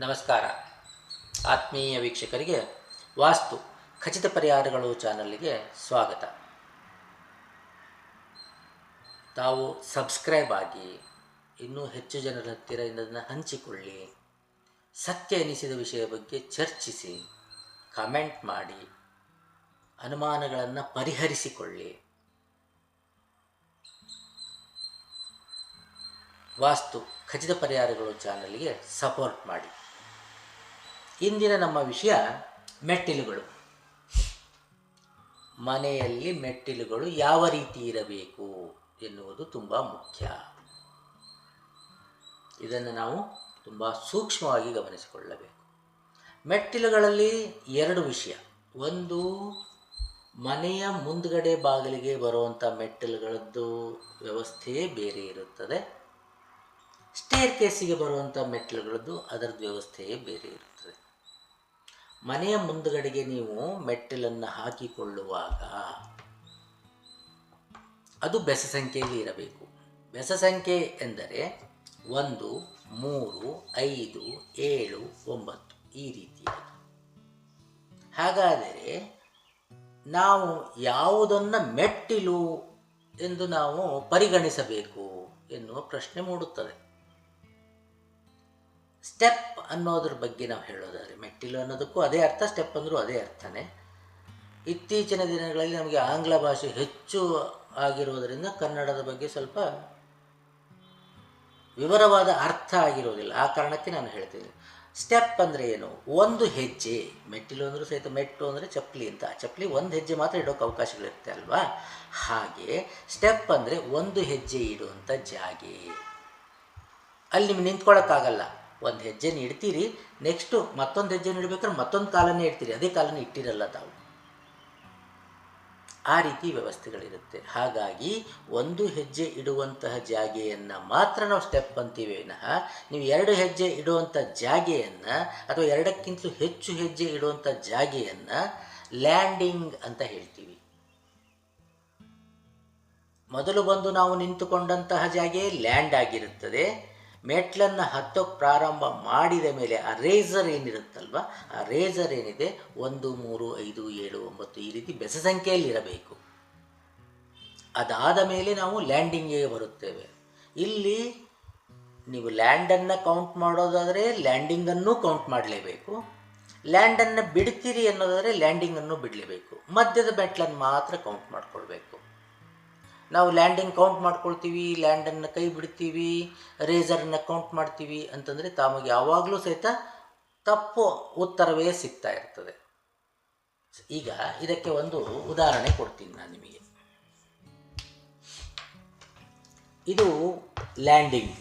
ನಮಸ್ಕಾರ. ಆತ್ಮೀಯ ವೀಕ್ಷಕರಿಗೆ ವಾಸ್ತು ಖಚಿತ ಪರಿಹಾರಗಳು ಚಾನಲ್ಗೆ ಸ್ವಾಗತ. ತಾವು ಸಬ್ಸ್ಕ್ರೈಬ್ ಆಗಿ ಇನ್ನೂ ಹೆಚ್ಚು ಜನರ ಹತ್ತಿರ ಇದನ್ನು ಹಂಚಿಕೊಳ್ಳಿ. ಸತ್ಯ ಎನಿಸಿದ ವಿಷಯ ಬಗ್ಗೆ ಚರ್ಚಿಸಿ, ಕಮೆಂಟ್ ಮಾಡಿ, ಅನುಮಾನಗಳನ್ನು ಪರಿಹರಿಸಿಕೊಳ್ಳಿ. ವಾಸ್ತು ಖಚಿತ ಪರಿಹಾರಗಳು ಚಾನಲ್ಗೆ ಸಪೋರ್ಟ್ ಮಾಡಿ. ಇಂದಿನ ನಮ್ಮ ವಿಷಯ ಮೆಟ್ಟಿಲುಗಳು. ಮನೆಯಲ್ಲಿ ಮೆಟ್ಟಿಲುಗಳು ಯಾವ ರೀತಿ ಇರಬೇಕು ಎನ್ನುವುದು ತುಂಬ ಮುಖ್ಯ. ಇದನ್ನು ನಾವು ತುಂಬ ಸೂಕ್ಷ್ಮವಾಗಿ ಗಮನಿಸಿಕೊಳ್ಳಬೇಕು. ಮೆಟ್ಟಿಲುಗಳಲ್ಲಿ ಎರಡು ವಿಷಯ. ಒಂದು, ಮನೆಯ ಮುಂದ್ಗಡೆ ಬಾಗಿಲಿಗೆ ಬರುವಂಥ ಮೆಟ್ಟಿಲುಗಳದ್ದು ವ್ಯವಸ್ಥೆಯೇ ಬೇರೆ ಇರುತ್ತದೆ. ಸ್ಟೇರ್ ಕೇಸಿಗೆ ಬರುವಂಥ ಮೆಟ್ಟಿಲುಗಳದ್ದು ಅದರದ್ದು ವ್ಯವಸ್ಥೆಯೇ ಬೇರೆ ಇರುತ್ತದೆ. ಮನೆಯ ಮುಂದುಗಡೆಗೆ ನೀವು ಮೆಟ್ಟಿಲನ್ನು ಹಾಕಿಕೊಳ್ಳುವಾಗ ಅದು ಬೆಸ ಸಂಖ್ಯೆಯಲ್ಲಿ ಇರಬೇಕು. ಬೆಸ ಸಂಖ್ಯೆ ಎಂದರೆ ಒಂದು, ಮೂರು, ಐದು, ಏಳು, ಒಂಬತ್ತು ಈ ರೀತಿಯಾಗಿ. ಹಾಗಾದರೆ ನಾವು ಯಾವುದನ್ನು ಮೆಟ್ಟಿಲು ಎಂದು ನಾವು ಪರಿಗಣಿಸಬೇಕು ಎನ್ನುವ ಪ್ರಶ್ನೆ ಮೂಡುತ್ತದೆ. ಸ್ಟೆಪ್ ಅನ್ನೋದ್ರ ಬಗ್ಗೆ ನಾವು ಹೇಳೋದಾದರೆ, ಮೆಟ್ಟಿಲು ಅನ್ನೋದಕ್ಕೂ ಅದೇ ಅರ್ಥ, ಸ್ಟೆಪ್ ಅಂದರೂ ಅದೇ ಅರ್ಥನೇ. ಇತ್ತೀಚಿನ ದಿನಗಳಲ್ಲಿ ನಮಗೆ ಆಂಗ್ಲ ಭಾಷೆ ಹೆಚ್ಚು ಆಗಿರೋದರಿಂದ ಕನ್ನಡದ ಬಗ್ಗೆ ಸ್ವಲ್ಪ ವಿವರವಾದ ಅರ್ಥ ಆಗಿರೋದಿಲ್ಲ. ಆ ಕಾರಣಕ್ಕೆ ನಾನು ಹೇಳ್ತೀನಿ. ಸ್ಟೆಪ್ ಅಂದರೆ ಏನು? ಒಂದು ಹೆಜ್ಜೆ. ಮೆಟ್ಟಿಲು ಅಂದರೂ ಸಹಿತ ಮೆಟ್ಟು ಅಂದರೆ ಚಪ್ಪಲಿ ಅಂತ. ಚಪ್ಪಲಿ ಒಂದು ಹೆಜ್ಜೆ ಮಾತ್ರ ಇಡೋಕೆ ಅವಕಾಶಗಳಿರುತ್ತೆ ಅಲ್ವಾ? ಹಾಗೆ ಸ್ಟೆಪ್ ಅಂದರೆ ಒಂದು ಹೆಜ್ಜೆ ಇಡುವಂಥ ಜಾಗೆ. ಅಲ್ಲಿ ನಿಂತ್ಕೊಳ್ಳೋಕ್ಕಾಗಲ್ಲ ಒಂದು ಹೆಜ್ಜೆನ ಇಡ್ತೀರಿ ನೆಕ್ಸ್ಟು ಮತ್ತೊಂದು ಹೆಜ್ಜೆನ ಇಡಬೇಕಾದ್ರೆ ಮತ್ತೊಂದು ಕಾಲನ್ನೇ ಇಡ್ತೀರಿ. ಅದೇ ಕಾಲನ್ನು ಇಟ್ಟಿರಲ್ಲ ತಾವು. ಆ ರೀತಿ ವ್ಯವಸ್ಥೆಗಳಿರುತ್ತೆ. ಹಾಗಾಗಿ ಒಂದು ಹೆಜ್ಜೆ ಇಡುವಂತಹ ಜಾಗೆಯನ್ನು ಮಾತ್ರ ನಾವು ಸ್ಟೆಪ್ ಅಂತೀವಿ ವಿನಃ, ನೀವು ಎರಡು ಹೆಜ್ಜೆ ಇಡುವಂಥ ಜಾಗೆಯನ್ನು ಅಥವಾ ಎರಡಕ್ಕಿಂತಲೂ ಹೆಚ್ಚು ಹೆಜ್ಜೆ ಇಡುವಂಥ ಜಾಗೆಯನ್ನು ಲ್ಯಾಂಡಿಂಗ್ ಅಂತ ಹೇಳ್ತೀವಿ. ಮೊದಲು ಬಂದು ನಾವು ನಿಂತುಕೊಂಡಂತಹ ಜಾಗೆ ಲ್ಯಾಂಡ್ ಆಗಿರುತ್ತದೆ. ಮೆಟ್ಲನ್ನು ಹತ್ತೋಕ್ಕೆ ಪ್ರಾರಂಭ ಮಾಡಿದ ಮೇಲೆ ಆ ರೇಸರ್ ಏನಿರುತ್ತಲ್ವ, ಆ ರೇಸರ್ ಏನಿದೆ? ಒಂದು, ಮೂರು, ಐದು, ಏಳು, ಒಂಬತ್ತು ಈ ರೀತಿ ಬೆಸ ಸಂಖ್ಯೆಯಲ್ಲಿ ಇರಬೇಕು. ಅದಾದ ಮೇಲೆ ನಾವು ಲ್ಯಾಂಡಿಂಗಿಗೆ ಬರುತ್ತೇವೆ. ಇಲ್ಲಿ ನೀವು ಲ್ಯಾಂಡನ್ನು ಕೌಂಟ್ ಮಾಡೋದಾದರೆ ಲ್ಯಾಂಡಿಂಗನ್ನು ಕೌಂಟ್ ಮಾಡಲೇಬೇಕು. ಲ್ಯಾಂಡನ್ನು ಬಿಡ್ತೀರಿ ಅನ್ನೋದಾದರೆ ಲ್ಯಾಂಡಿಂಗನ್ನು ಬಿಡಲೇಬೇಕು. ಮಧ್ಯದ ಮೆಟ್ಲನ್ನು ಮಾತ್ರ ಕೌಂಟ್ ಮಾಡ್ಕೊಳ್ಬೇಕು. ನಾವು ಲ್ಯಾಂಡಿಂಗ್ ಕೌಂಟ್ ಮಾಡ್ಕೊಳ್ತೀವಿ ಲ್ಯಾಂಡನ್ನು ಕೈ ಬಿಡ್ತೀವಿ ರೇಸರನ್ನು ಕೌಂಟ್ ಮಾಡ್ತೀವಿ ಅಂತಂದರೆ ತಮಗೆ ಯಾವಾಗಲೂ ಸಹಿತ ತಪ್ಪು ಉತ್ತರವೇ ಸಿಗ್ತಾ ಇರ್ತದೆ. ಈಗ ಇದಕ್ಕೆ ಒಂದು ಉದಾಹರಣೆ ಕೊಡ್ತೀನಿ ನಾನು ನಿಮಗೆ. ಇದು ಲ್ಯಾಂಡಿಂಗ್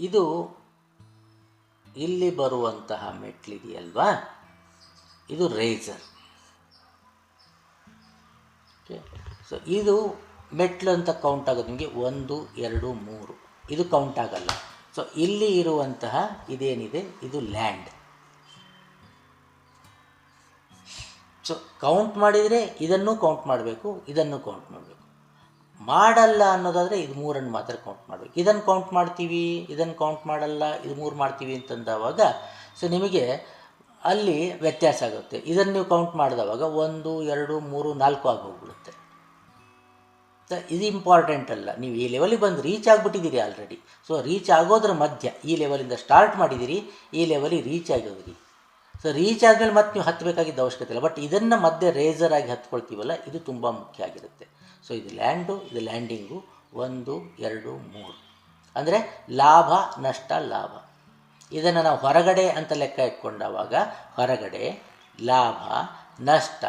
ಇದು ಇಲ್ಲಿ ಬರುವಂತಹ ಮೆಟ್ಲಿದೆಯಲ್ವಾ ಇದು ರೇಸರ್ ಸೊ ಇದು ಮೆಟ್ಲು ಅಂತ ಕೌಂಟ್ ಆಗೋದು ನಿಮಗೆ ಒಂದು, ಎರಡು, ಮೂರು. ಇದು ಕೌಂಟ್ ಆಗಲ್ಲ. ಸೊ ಇಲ್ಲಿ ಇರುವಂತಹ ಇದೇನಿದೆ? ಇದು ಲ್ಯಾಂಡ್ ಸೊ ಕೌಂಟ್ ಮಾಡಿದರೆ ಇದನ್ನು ಕೌಂಟ್ ಮಾಡಬೇಕು, ಇದನ್ನು ಕೌಂಟ್ ಮಾಡಬೇಕು. ಮಾಡಲ್ಲ ಅನ್ನೋದಾದರೆ ಇದು ಮೂರನ್ನು ಮಾತ್ರ ಕೌಂಟ್ ಮಾಡಬೇಕು. ಇದನ್ನು ಕೌಂಟ್ ಮಾಡ್ತೀವಿ, ಇದನ್ನು ಕೌಂಟ್ ಮಾಡಲ್ಲ, ಇದು ಮೂರು ಮಾಡ್ತೀವಿ ಅಂತಂದವಾಗ ಸೊ ನಿಮಗೆ ಅಲ್ಲಿ ವ್ಯತ್ಯಾಸ ಆಗುತ್ತೆ. ಇದನ್ನು ನೀವು ಕೌಂಟ್ ಮಾಡಿದವಾಗ ಒಂದು, ಎರಡು, ಮೂರು, ನಾಲ್ಕು ಆಗಿ ಹೋಗ್ಬಿಡುತ್ತೆ ಇದು ಇಂಪಾರ್ಟೆಂಟ್ ಅಲ್ಲ. ನೀವು ಈ ಲೆವೆಲಿಗೆ ಬಂದು ರೀಚ್ ಆಗಿಬಿಟ್ಟಿದ್ದೀರಿ ಆಲ್ರೆಡಿ ಸೊ ರೀಚ್ ಆಗೋದ್ರ ಮಧ್ಯ ಈ ಲೆವೆಲಿಂದ ಸ್ಟಾರ್ಟ್ ಮಾಡಿದ್ದೀರಿ, ಈ ಲೆವೆಲಿಗೆ ರೀಚ್ ಆಗೋದ್ರಿ. ಸೊ ರೀಚ್ ಆದಮೇಲೆ ಮತ್ತೆ ನೀವು ಹತ್ತಬೇಕಾಗಿದ್ದ ಅವಶ್ಯಕತೆ ಇಲ್ಲ. ಬಟ್ ಇದನ್ನು ಮಧ್ಯೆ ರೇಸರ್ ಆಗಿ ಹತ್ಕೊಳ್ತೀವಲ್ಲ, ಇದು ತುಂಬ ಮುಖ್ಯ ಆಗಿರುತ್ತೆ. ಸೊ ಇದು ಲ್ಯಾಂಡು ಇದು ಲ್ಯಾಂಡಿಂಗು ಒಂದು, ಎರಡು, ಮೂರು. ಅಂದರೆ ಲಾಭ, ನಷ್ಟ, ಲಾಭ. ಇದನ್ನು ನಾವು ಹೊರಗಡೆ ಅಂತ ಲೆಕ್ಕ ಇಟ್ಕೊಂಡಾಗ ಹೊರಗಡೆ ಲಾಭ, ನಷ್ಟ,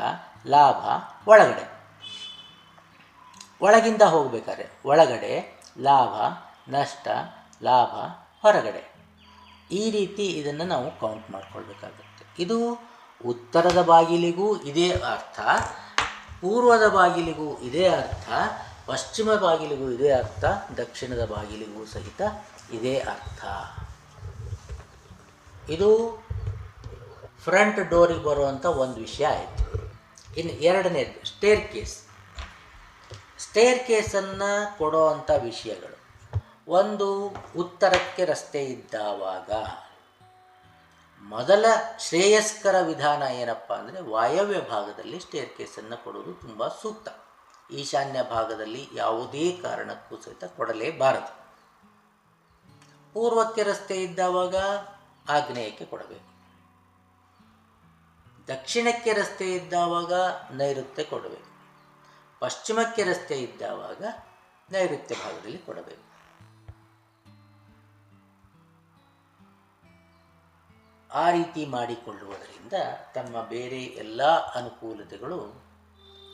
ಲಾಭ, ಒಳಗಡೆ. ಒಳಗಿಂದ ಹೋಗಬೇಕಾದ್ರೆ ಒಳಗಡೆ ಲಾಭ, ನಷ್ಟ, ಲಾಭ, ಹೊರಗಡೆ. ಈ ರೀತಿ ಇದನ್ನು ನಾವು ಕೌಂಟ್ ಮಾಡ್ಕೊಳ್ಬೇಕಾಗುತ್ತೆ. ಇದು ಉತ್ತರದ ಬಾಗಿಲಿಗೂ ಇದೇ ಅರ್ಥ. ಪೂರ್ವದ ಬಾಗಿಲಿಗೂ ಇದೇ ಅರ್ಥ, ಪಶ್ಚಿಮ ಬಾಗಿಲಿಗೂ ಇದೇ ಅರ್ಥ, ದಕ್ಷಿಣದ ಬಾಗಿಲಿಗೂ ಸಹಿತ ಇದೇ ಅರ್ಥ. ಇದು ಫ್ರಂಟ್ ಡೋರಿಗೆ ಬರುವಂಥ ಒಂದು ವಿಷಯ ಆಯಿತು. ಇನ್ನು ಎರಡನೇದು ಸ್ಟೇರ್ ಕೇಸ್ ಸ್ಟೇರ್ ಕೇಸನ್ನು ಕೊಡೋ ಅಂಥ ವಿಷಯಗಳು. ಒಂದು ಉತ್ತರಕ್ಕೆ ರಸ್ತೆ ಇದ್ದಾವಾಗ ಮೊದಲ ಶ್ರೇಯಸ್ಕರ ವಿಧಾನ ಏನಪ್ಪ ಅಂದರೆ ವಾಯವ್ಯ ಭಾಗದಲ್ಲಿ ಸ್ಟೇರ್ ಕೇಸನ್ನು ಕೊಡೋದು ತುಂಬ ಸೂಕ್ತ. ಈಶಾನ್ಯ ಭಾಗದಲ್ಲಿ ಯಾವುದೇ ಕಾರಣಕ್ಕೂ ಸಹಿತ ಕೊಡಲೇಬಾರದು. ಪೂರ್ವಕ್ಕೆ ರಸ್ತೆ ಇದ್ದಾವಾಗ ಆಗ್ನೇಯಕ್ಕೆ ಕೊಡಬೇಕು. ದಕ್ಷಿಣಕ್ಕೆ ರಸ್ತೆ ಇದ್ದಾವಾಗ ನೈಋತ್ಯ ಕೊಡಬೇಕು. ಪಶ್ಚಿಮಕ್ಕೆ ರಸ್ತೆ ಇದ್ದಾವಾಗ ನೈಋತ್ಯ ಭಾಗದಲ್ಲಿ ಕೊಡಬೇಕು. ಆ ರೀತಿ ಮಾಡಿಕೊಳ್ಳುವುದರಿಂದ ತಮ್ಮ ಬೇರೆ ಎಲ್ಲ ಅನುಕೂಲತೆಗಳು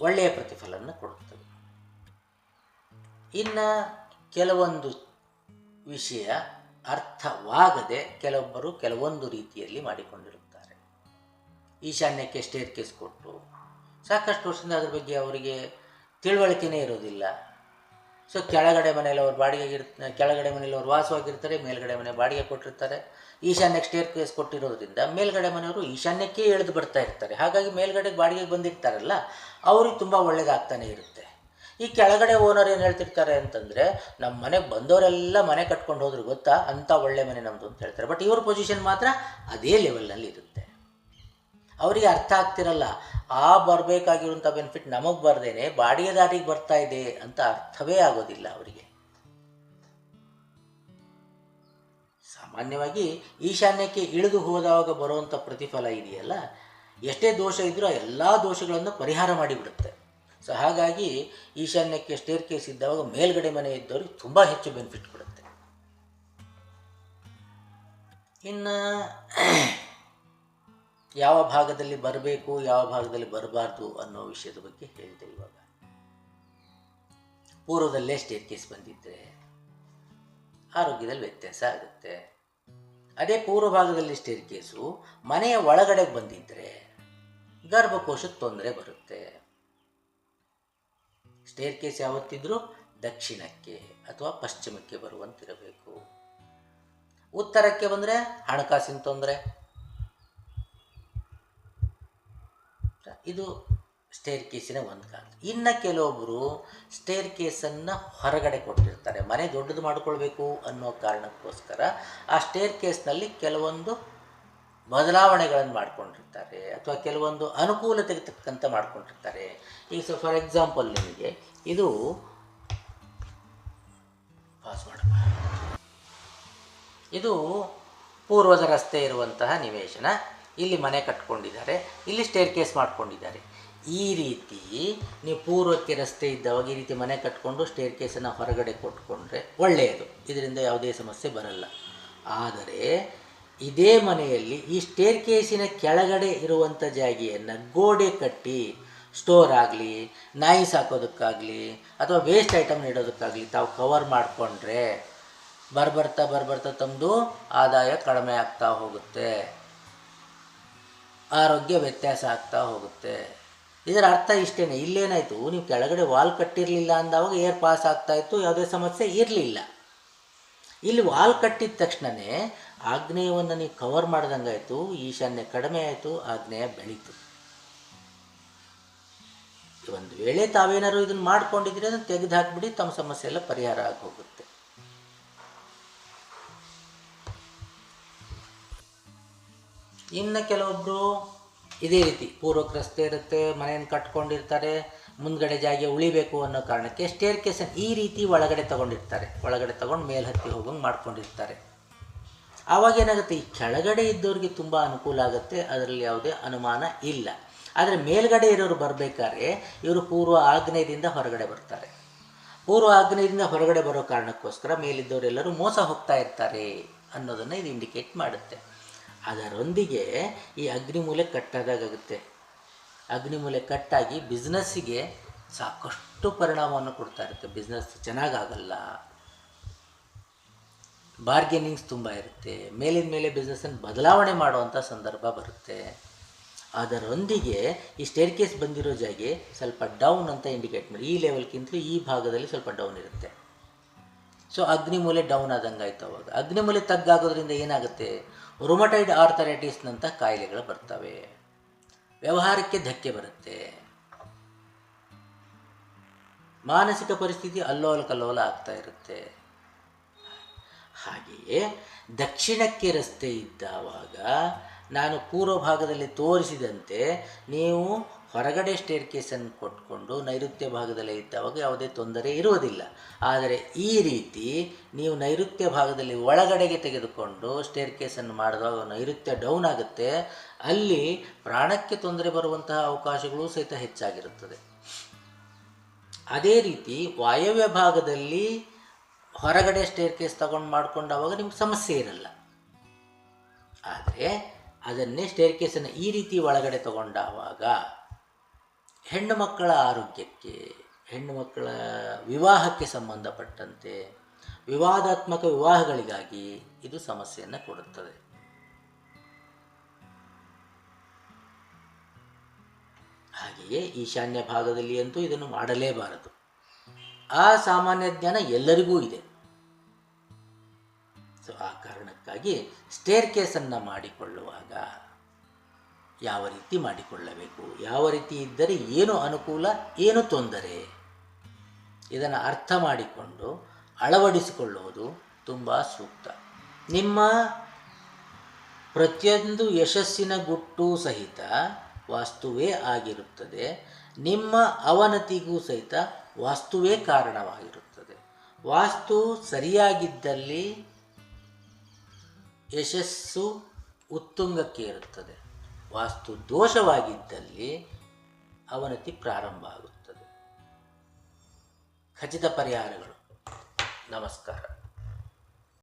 ಒಳ್ಳೆಯ ಪ್ರತಿಫಲವನ್ನು ಕೊಡುತ್ತವೆ. ಇನ್ನು ಕೆಲವೊಂದು ವಿಷಯ ಅರ್ಥವಾಗದೆ ಕೆಲವೊಬ್ಬರು ಕೆಲವೊಂದು ರೀತಿಯಲ್ಲಿ ಮಾಡಿಕೊಂಡಿರುತ್ತಾರೆ. ಈಶಾನ್ಯಕ್ಕೆ ಸ್ಟೇರ್ ಕೇಸ್ ಕೊಟ್ಟು ಸಾಕಷ್ಟು ವರ್ಷದಿಂದ ಅದ್ರ ಬಗ್ಗೆ ಅವರಿಗೆ ತಿಳುವಳಿಕೆನೇ ಇರೋದಿಲ್ಲ. ಸೊ ಕೆಳಗಡೆ ಮನೆಯಲ್ಲಿ ಅವ್ರು ಬಾಡಿಗೆಗೆ ಇರ್ ಕೆಳಗಡೆ ಮನೆಯಲ್ಲಿ ಅವ್ರು ವಾಸವಾಗಿರ್ತಾರೆ, ಮೇಲ್ಗಡೆ ಮನೆ ಬಾಡಿಗೆ ಕೊಟ್ಟಿರ್ತಾರೆ. ಈಶಾನ್ಯಕ್ಕೆ ಸ್ಟೇರ್ ಕೇಸ್ ಕೊಟ್ಟಿರೋದ್ರಿಂದ ಮೇಲ್ಗಡೆ ಮನೆಯವರು ಈಶಾನ್ಯಕ್ಕೆ ಎಳೆದು ಬರ್ತಾ ಇರ್ತಾರೆ. ಹಾಗಾಗಿ ಮೇಲ್ಗಡೆ ಬಾಡಿಗೆಗೆ ಬಂದಿರ್ತಾರಲ್ಲ, ಅವ್ರಿಗೆ ತುಂಬ ಒಳ್ಳೇದಾಗ್ತಾನೆ ಇರುತ್ತೆ. ಈ ಕೆಳಗಡೆ ಓನರ್ ಏನು ಹೇಳ್ತಿರ್ತಾರೆ ಅಂತಂದರೆ ನಮ್ಮ ಮನೆಗೆ ಬಂದವರೆಲ್ಲ ಮನೆ ಕಟ್ಕೊಂಡು ಹೋದ್ರೆ ಗೊತ್ತಾ? ಅಂಥ ಒಳ್ಳೆ ಮನೆ ನಮ್ಮದು ಅಂತ ಹೇಳ್ತಾರೆ. ಬಟ್ ಇವ್ರ ಪೊಸಿಷನ್ ಮಾತ್ರ ಅದೇ ಲೆವೆಲ್ನಲ್ಲಿ ಇರುತ್ತೆ. ಅವರಿಗೆ ಅರ್ಥ ಆಗ್ತಿರಲ್ಲ, ಆ ಬರಬೇಕಾಗಿರುವಂಥ ಬೆನಿಫಿಟ್ ನಮಗೆ ಬರ್ದೇನೆ ಬಾಡಿಗೆದಾರಿಗೆ ಬರ್ತಾ ಇದೆ ಅಂತ ಅರ್ಥವೇ ಆಗೋದಿಲ್ಲ ಅವರಿಗೆ. ಸಾಮಾನ್ಯವಾಗಿ ಈಶಾನ್ಯಕ್ಕೆ ಇಳಿದು ಹೋದಾಗ ಬರುವಂಥ ಪ್ರತಿಫಲ ಇದೆಯಲ್ಲ, ಎಷ್ಟೇ ದೋಷ ಇದ್ರೂ ಆ ಎಲ್ಲ ದೋಷಗಳನ್ನು ಪರಿಹಾರ ಮಾಡಿಬಿಡುತ್ತೆ. ಸೊ ಹಾಗಾಗಿ ಈಶಾನ್ಯಕ್ಕೆ ಸ್ಟೇರ್ ಕೇಸ್ ಇದ್ದಾಗ ಮೇಲ್ಗಡೆ ಮನೆ ಇದ್ದವ್ರಿಗೆ ತುಂಬ ಹೆಚ್ಚು ಬೆನಿಫಿಟ್ ಕೊಡುತ್ತೆ. ಇನ್ನು ಯಾವ ಭಾಗದಲ್ಲಿ ಬರಬೇಕು, ಯಾವ ಭಾಗದಲ್ಲಿ ಬರಬಾರ್ದು ಅನ್ನೋ ವಿಷಯದ ಬಗ್ಗೆ ಹೇಳಿದೆ ಇವಾಗ. ಪೂರ್ವದಲ್ಲೇ ಸ್ಟೇರ್ ಕೇಸ್ ಬಂದಿದ್ದರೆ ಆರೋಗ್ಯದಲ್ಲಿ ವ್ಯತ್ಯಾಸ ಆಗುತ್ತೆ ಅದೇ ಪೂರ್ವ ಭಾಗದಲ್ಲಿ ಸ್ಟೇರ್ ಕೇಸು ಮನೆಯ ಒಳಗಡೆ ಬಂದಿದ್ದರೆ ಗರ್ಭಕೋಶದ ತೊಂದರೆ ಬರುತ್ತೆ. ಸ್ಟೇರ್ ಕೇಸ್ ಯಾವತ್ತಿದ್ರೂ ದಕ್ಷಿಣಕ್ಕೆ ಅಥವಾ ಪಶ್ಚಿಮಕ್ಕೆ ಬರುವಂತಿರಬೇಕು. ಉತ್ತರಕ್ಕೆ ಬಂದರೆ ಹಣಕಾಸಿನ ತೊಂದರೆ ಇದು ಸ್ಟೇರ್ ಕೇಸಿನ ಒಂದು ಕಾಲ ಇನ್ನು ಕೆಲವೊಬ್ಬರು ಸ್ಟೇರ್ ಕೇಸನ್ನು ಹೊರಗಡೆ ಕೊಟ್ಟಿರ್ತಾರೆ. ಮನೆ ದೊಡ್ಡದು ಮಾಡಿಕೊಳ್ಬೇಕು ಅನ್ನೋ ಕಾರಣಕ್ಕೋಸ್ಕರ ಆ ಸ್ಟೇರ್ ಕೇಸ್ನಲ್ಲಿ ಕೆಲವೊಂದು ಬದಲಾವಣೆಗಳನ್ನು ಮಾಡ್ಕೊಂಡಿರ್ತಾರೆ ಅಥವಾ ಕೆಲವೊಂದು ಅನುಕೂಲತೆಗೆ ತಕ್ಕಂತ ಮಾಡ್ಕೊಂಡಿರ್ತಾರೆ. ಈಗ ಸೊ ಫಾರ್ ಎಕ್ಸಾಂಪಲ್ ನಿಮಗೆ ಇದು ಪಾಸ್ ಮಾಡಪ್ಪ. ಇದು ಪೂರ್ವದ ರಸ್ತೆ ಇರುವಂತಹ ನಿವೇಶನ. ಇಲ್ಲಿ ಮನೆ ಕಟ್ಕೊಂಡಿದ್ದಾರೆ, ಇಲ್ಲಿ ಸ್ಟೇರ್ ಕೇಸ್ ಮಾಡ್ಕೊಂಡಿದ್ದಾರೆ. ಈ ರೀತಿ ನೀವು ಪೂರ್ವಕ್ಕೆ ರಸ್ತೆ ಇದ್ದವಾಗ ಈ ರೀತಿ ಮನೆ ಕಟ್ಕೊಂಡು ಸ್ಟೇರ್ ಕೇಸನ್ನು ಹೊರಗಡೆ ಕೊಟ್ಕೊಂಡ್ರೆ ಒಳ್ಳೆಯದು. ಇದರಿಂದ ಯಾವುದೇ ಸಮಸ್ಯೆ ಬರಲ್ಲ. ಆದರೆ ಇದೇ ಮನೆಯಲ್ಲಿ ಈ ಸ್ಟೇರ್ ಕೇಸಿನ ಕೆಳಗಡೆ ಇರುವಂಥ ಜಾಗಿಯನ್ನು ಗೋಡೆ ಕಟ್ಟಿ ಸ್ಟೋರ್ ಆಗಲಿ ನಾಯಿ ಸಾಕೋದಕ್ಕಾಗಲಿ ಅಥವಾ ವೇಸ್ಟ್ ಐಟಮ್ ಇಡೋದಕ್ಕಾಗಲಿ ತಾವು ಕವರ್ ಮಾಡಿಕೊಂಡ್ರೆ ಬರ್ಬರ್ತಾ ಬರ್ಬರ್ತಾ ತಮ್ಮದು ಆದಾಯ ಕಡಿಮೆ ಆಗ್ತಾ ಹೋಗುತ್ತೆ. ಆರೋಗ್ಯ ವ್ಯತ್ಯಾಸ ಆಗ್ತಾ ಹೋಗುತ್ತೆ. ಇದರ ಅರ್ಥ ಇಷ್ಟೇ ಇಲ್ಲೇನಾಯಿತು? ನೀವು ಕೆಳಗಡೆ ವಾಲ್ ಕಟ್ಟಿರಲಿಲ್ಲ ಅಂದಾಗ ಏರ್ ಪಾಸ್ ಆಗ್ತಾ ಇತ್ತು, ಯಾವುದೇ ಸಮಸ್ಯೆ ಇರಲಿಲ್ಲ. ಇಲ್ಲಿ ವಾಲ್ ಕಟ್ಟಿದ ತಕ್ಷಣವೇ ಆಗ್ನೇಯವನ್ನು ನೀವು ಕವರ್ ಮಾಡ್ದಂಗಾಯಿತು, ಈಶಾನ್ಯ ಕಡಿಮೆ ಆಯಿತು ಆಗ್ನೇಯ ಬೆಳೀತು. ಒಂದು ವೇಳೆ ತಾವೇನಾದ್ರು ಇದನ್ನು ಮಾಡ್ಕೊಂಡಿದ್ರೆ ಅದನ್ನು ತೆಗೆದು ಹಾಕಿಬಿಡಿ, ತಮ್ಮ ಸಮಸ್ಯೆ ಎಲ್ಲ ಪರಿಹಾರ ಆಗಿ ಹೋಗುತ್ತೆ ಇನ್ನು ಕೆಲವೊಬ್ಬರು ಇದೇ ರೀತಿ ಪೂರ್ವಕ್ಕೆ ರಸ್ತೆ ಇರುತ್ತೆ, ಮನೆಯನ್ನು ಕಟ್ಕೊಂಡಿರ್ತಾರೆ, ಮುಂದ್ಗಡೆ ಜಾಗೆ ಉಳಿಬೇಕು ಅನ್ನೋ ಕಾರಣಕ್ಕೆ ಸ್ಟೇರ್ ಕೇಸನ್ ಈ ರೀತಿ ಒಳಗಡೆ ತಗೊಂಡಿರ್ತಾರೆ. ಒಳಗಡೆ ತಗೊಂಡು ಮೇಲೆ ಹತ್ತಿ ಹೋಗಂಗೆ ಮಾಡ್ಕೊಂಡಿರ್ತಾರೆ. ಆವಾಗ ಏನಾಗುತ್ತೆ? ಈ ಕೆಳಗಡೆ ಇದ್ದವ್ರಿಗೆ ತುಂಬ ಅನುಕೂಲ ಆಗುತ್ತೆ, ಅದರಲ್ಲಿ ಯಾವುದೇ ಅನುಮಾನ ಇಲ್ಲ. ಆದರೆ ಮೇಲ್ಗಡೆ ಇರೋರು ಬರಬೇಕಾದ್ರೆ ಇವರು ಪೂರ್ವ ಆಗ್ನೇಯದಿಂದ ಹೊರಗಡೆ ಬರ್ತಾರೆ. ಪೂರ್ವ ಆಗ್ನೇಯದಿಂದ ಹೊರಗಡೆ ಬರೋ ಕಾರಣಕ್ಕೋಸ್ಕರ ಮೇಲಿದ್ದವರೆಲ್ಲರೂ ಮೋಸ ಹೋಗ್ತಾ ಇರ್ತಾರೆ ಅನ್ನೋದನ್ನು ಇದು ಇಂಡಿಕೇಟ್ ಮಾಡುತ್ತೆ. ಅದರೊಂದಿಗೆ ಈ ಅಗ್ನಿಮೂಲೆ ಕಟ್ಟಾದಾಗುತ್ತೆ ಅಗ್ನಿಮೂಲೆ ಕಟ್ಟಾಗಿ ಬಿಸ್ನೆಸ್ಸಿಗೆ ಸಾಕಷ್ಟು ಪರಿಣಾಮವನ್ನು ಕೊಡ್ತಾ ಇರುತ್ತೆ ಬಿಸ್ನೆಸ್ ಚೆನ್ನಾಗಾಗಲ್ಲ. ಬಾರ್ಗೇನಿಂಗ್ಸ್ ತುಂಬ ಇರುತ್ತೆ. ಮೇಲಿನ ಮೇಲೆ ಬಿಸ್ನೆಸ್ಸನ್ನು ಬದಲಾವಣೆ ಮಾಡುವಂಥ ಸಂದರ್ಭ ಬರುತ್ತೆ. ಅದರೊಂದಿಗೆ ಈ ಸ್ಟೇರ್ ಕೇಸ್ ಬಂದಿರೋ ಜಾಗೆ ಸ್ವಲ್ಪ ಡೌನ್ ಅಂತ ಇಂಡಿಕೇಟ್ ಮಾಡಿ. ಈ ಲೆವೆಲ್ಗಿಂತಲೂ ಈ ಭಾಗದಲ್ಲಿ ಸ್ವಲ್ಪ ಡೌನ್ ಇರುತ್ತೆ. ಸೊ ಅಗ್ನಿಮೂಲೆ ಡೌನ್ ಆದಂಗೆ ಆಯ್ತು ಅವಾಗ. ಅಗ್ನಿಮೂಲೆ ತಗ್ಗಾಗೋದ್ರಿಂದ ಏನಾಗುತ್ತೆ? ರುಮಟೈಡ್ ಆರ್ಥರೈಟಿಸ್ನಂಥ ಕಾಯಿಲೆಗಳು ಬರ್ತವೆ. ವ್ಯವಹಾರಕ್ಕೆ ಧಕ್ಕೆ ಬರುತ್ತೆ. ಮಾನಸಿಕ ಪರಿಸ್ಥಿತಿ ಅಲ್ಲೋಲ ಕಲ್ಲೋಲ ಆಗ್ತಾ ಇರುತ್ತೆ. ಹಾಗೆಯೇ ದಕ್ಷಿಣಕ್ಕೆ ರಸ್ತೆ ಇದ್ದಾವಾಗ ನಾನು ಪೂರ್ವ ಭಾಗದಲ್ಲಿ ತೋರಿಸಿದಂತೆ ನೀವು ಹೊರಗಡೆ ಸ್ಟೇರ್ ಕೇಸನ್ನು ಕೊಟ್ಕೊಂಡು ನೈಋತ್ಯ ಭಾಗದಲ್ಲಿ ಇದ್ದವಾಗ ಯಾವುದೇ ತೊಂದರೆ ಇರುವುದಿಲ್ಲ. ಆದರೆ ಈ ರೀತಿ ನೀವು ನೈಋತ್ಯ ಭಾಗದಲ್ಲಿ ಒಳಗಡೆಗೆ ತೆಗೆದುಕೊಂಡು ಸ್ಟೇರ್ ಕೇಸನ್ನು ಮಾಡಿದಾಗ ನೈಋತ್ಯ ಡೌನ್ ಆಗುತ್ತೆ. ಅಲ್ಲಿ ಪ್ರಾಣಕ್ಕೆ ತೊಂದರೆ ಬರುವಂತಹ ಅವಕಾಶಗಳು ಸಹಿತ ಹೆಚ್ಚಾಗಿರುತ್ತದೆ. ಅದೇ ರೀತಿ ವಾಯವ್ಯ ಭಾಗದಲ್ಲಿ ಹೊರಗಡೆ ಸ್ಟೇರ್ ಕೇಸ್ ತಗೊಂಡು ಮಾಡಿಕೊಂಡವಾಗ ನಿಮ್ಗೆ ಸಮಸ್ಯೆ ಇರಲ್ಲ. ಆದರೆ ಅದನ್ನೇ ಸ್ಟೇರ್ ಕೇಸನ್ನು ಈ ರೀತಿ ಒಳಗಡೆ ತಗೊಂಡಾವಾಗ ಹೆಣ್ಣು ಮಕ್ಕಳ ಆರೋಗ್ಯಕ್ಕೆ ಹೆಣ್ಣು ಮಕ್ಕಳ ವಿವಾಹಕ್ಕೆ ಸಂಬಂಧಪಟ್ಟಂತೆ ವಿವಾದಾತ್ಮಕ ವಿವಾಹಗಳಿಗಾಗಿ ಇದು ಸಮಸ್ಯೆಯನ್ನು ಕೊಡುತ್ತದೆ. ಹಾಗೆಯೇ ಈಶಾನ್ಯ ಭಾಗದಲ್ಲಿ ಅಂತೂ ಇದನ್ನು ಮಾಡಲೇಬಾರದು. ಆ ಸಾಮಾನ್ಯ ಜ್ಞಾನ ಎಲ್ಲರಿಗೂ ಇದೆ. ಸೊ ಆ ಕಾರಣಕ್ಕಾಗಿ ಸ್ಟೇರ್ ಕೇಸನ್ನು ಮಾಡಿಕೊಳ್ಳುವಾಗ ಯಾವ ರೀತಿ ಮಾಡಿಕೊಳ್ಳಬೇಕು? ಯಾವ ರೀತಿ ಇದ್ದರೆ ಏನು ಅನುಕೂಲ, ಏನು ತೊಂದರೆ? ಇದನ್ನು ಅರ್ಥ ಮಾಡಿಕೊಂಡು ಅಳವಡಿಸಿಕೊಳ್ಳುವುದು ತುಂಬ ಸೂಕ್ತ. ನಿಮ್ಮ ಪ್ರತಿಯೊಂದು ಯಶಸ್ಸಿನ ಗುಟ್ಟು ಸಹಿತ ವಾಸ್ತುವೇ ಆಗಿರುತ್ತದೆ. ನಿಮ್ಮ ಅವನತಿಗೂ ಸಹಿತ ವಾಸ್ತುವೇ ಕಾರಣವಾಗಿರುತ್ತದೆ. ವಾಸ್ತು ಸರಿಯಾಗಿದ್ದಲ್ಲಿ ಯಶಸ್ಸು ಉತ್ತುಂಗಕ್ಕೆ ಇರುತ್ತದೆ ವಾಸ್ತು ದೋಷವಾಗಿದ್ದಲ್ಲಿ ಅವನತಿ ಪ್ರಾರಂಭ ಆಗುತ್ತದೆ. ಖಚಿತ ಪರಿಹಾರಗಳು. ನಮಸ್ಕಾರ.